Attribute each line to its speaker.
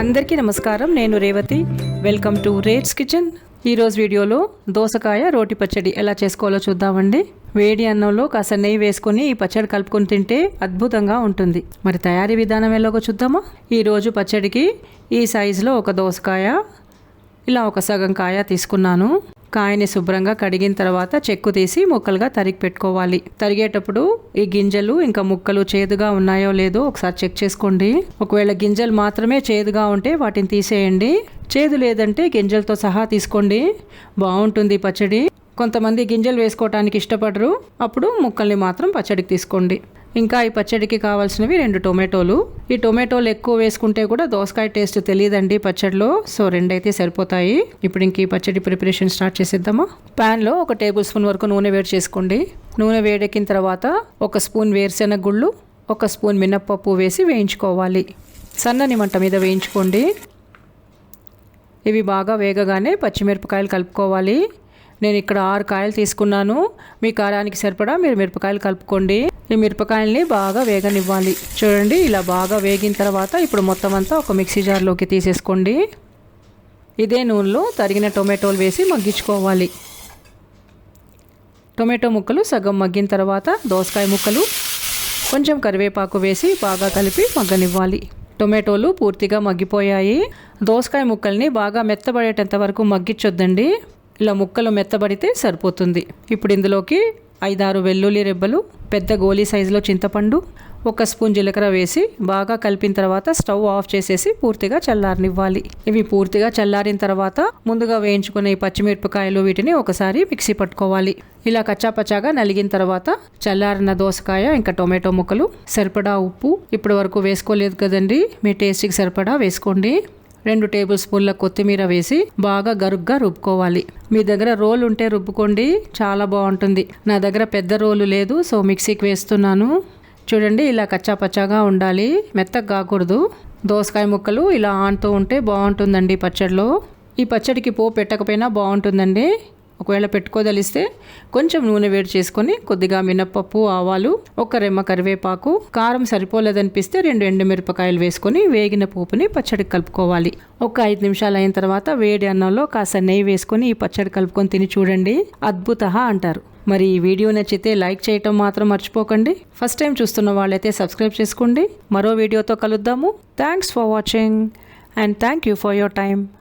Speaker 1: అందరికీ నమస్కారం. నేను Revathi. Welcome to rates kitchen ఈరోజు వీడియోలో దోసకాయ రోటి పచ్చడి ఎలా చేసుకోవాలో చూద్దామండి. వేడి అన్నంలో కాస్త నెయ్యి వేసుకొని ఈ పచ్చడి కలుపుకొని తింటే అద్భుతంగా ఉంటుంది. మరి తయారీ విధానం ఎలాగో చూద్దామా? ఈరోజు పచ్చడికి ఈ సైజులో ఒక దోసకాయ ఇలా ఒక సగం కాయ తీసుకున్నాను. కాయని శుభ్రంగా కడిగిన తర్వాత చెక్కు తీసి ముక్కలుగా తరిగి పెట్టుకోవాలి. తరిగేటప్పుడు ఈ గింజలు ఇంకా ముక్కలు చేదుగా ఉన్నాయో లేదో ఒకసారి చెక్ చేసుకోండి. ఒకవేళ గింజలు మాత్రమే చేదుగా ఉంటే వాటిని తీసేయండి. చేదు లేదంటే గింజలతో సహా తీసుకోండి. బాగుంటుంది పచ్చడి. కొంతమంది గింజలు వేసుకోవటానికి ఇష్టపడరు. అప్పుడు ముక్కల్ని మాత్రం పచ్చడికి తీసుకోండి. ఇంకా ఈ పచ్చడికి కావాల్సినవి రెండు టొమాటోలు. ఈ టొమాటోలు ఎక్కువ వేసుకుంటే కూడా దోసకాయ టేస్ట్ తెలియదండి పచ్చడిలో. సో రెండైతే సరిపోతాయి. ఇప్పుడు ఇంక ఈ పచ్చడి ప్రిపరేషన్ స్టార్ట్ చేసేద్దామా? ప్యాన్లో ఒక టేబుల్ స్పూన్ వరకు నూనె వేడి చేసుకోండి. నూనె వేడెక్కిన తర్వాత ఒక స్పూన్ వేరుశెనగ గుళ్ళు ఒక స్పూన్ మినప్పప్పు వేసి వేయించుకోవాలి. సన్నని మంట మీద వేయించుకోండి. ఇవి బాగా వేగగానే పచ్చిమిరపకాయలు కలుపుకోవాలి. నేను ఇక్కడ ఆరు కాయలు తీసుకున్నాను. మీ కారానికి సరిపడా మీరు మిరపకాయలు కలుపుకోండి. ఈ మిరపకాయల్ని బాగా వేగనివ్వాలి. చూడండి ఇలా బాగా వేగిన తర్వాత ఇప్పుడు మొత్తం అంతా ఒక మిక్సీ జార్లోకి తీసేసుకోండి. ఇదే నూనెలో తరిగిన టొమాటోలు వేసి మగ్గించుకోవాలి. టొమాటో ముక్కలు సగం మగ్గిన తర్వాత దోసకాయ ముక్కలు కొంచెం కరివేపాకు వేసి బాగా కలిపి మగ్గనివ్వాలి. టొమాటోలు పూర్తిగా మగ్గిపోయాయి. దోసకాయ ముక్కల్ని బాగా మెత్తబడేటంత వరకు మగ్గించొద్దండి ఇలా ముక్కలు మెత్తబడితే సరిపోతుంది. ఇప్పుడు ఇందులోకి ఐదారు వెల్లుల్లి రెబ్బలు పెద్ద గోలీ సైజులో చింతపండు ఒక స్పూన్ జీలకర్ర వేసి బాగా కలిపిన తర్వాత స్టవ్ ఆఫ్ చేసేసి పూర్తిగా చల్లారనివ్వాలి. ఇవి పూర్తిగా చల్లారిన తర్వాత ముందుగా వేయించుకున్న ఈ పచ్చిమిరపకాయలు వీటిని ఒకసారి మిక్సీ పట్టుకోవాలి. ఇలా కచ్చాపచ్చాగా నలిగిన తర్వాత చల్లారిన దోసకాయ ఇంకా టొమాటో ముక్కలు సరిపడా ఉప్పు ఇప్పటి వరకు వేసుకోలేదు కదండి. మీ టేస్ట్కి సరిపడా వేసుకోండి. రెండు టేబుల్ స్పూన్ల కొత్తిమీర వేసి బాగా గరుగ్గా రుబ్బుకోవాలి. మీ దగ్గర రోల్ ఉంటే రుబ్బుకోండి చాలా బాగుంటుంది. నా దగ్గర పెద్ద రోలు లేదు సో మిక్సీకి వేస్తున్నాను. చూడండి ఇలా కచ్చాపచ్చాగా ఉండాలి మెత్తగా కాకూడదు. దోసకాయ ముక్కలు ఇలా ఆన్తో ఉంటే బాగుంటుందండి పచ్చడిలో. ఈ పచ్చడికి పో పెట్టకపోయినా బాగుంటుందండి. ఒకవేళ పెట్టుకోదలిస్తే కొంచెం నూనె వేడి చేసుకొని కొద్దిగా మినప్పప్పు ఆవాలు ఒక రెమ్మ కరివేపాకు కారం సరిపోలేదనిపిస్తే రెండు ఎండుమిరపకాయలు వేసుకొని వేగిన పోపుని పచ్చడికి కలుపుకోవాలి. ఒక ఐదు నిమిషాలు అయిన తర్వాత వేడి అన్నంలో కాస్త నెయ్యి వేసుకొని ఈ పచ్చడి కలుపుకొని తిని చూడండి. అద్భుత అంటారు. మరి ఈ వీడియో నచ్చితే లైక్ చేయటం మాత్రం మర్చిపోకండి. ఫస్ట్ టైం చూస్తున్న వాళ్ళైతే సబ్స్క్రైబ్ చేసుకోండి. మరో వీడియోతో కలుద్దాము. Thanks for watching and thank you for your time.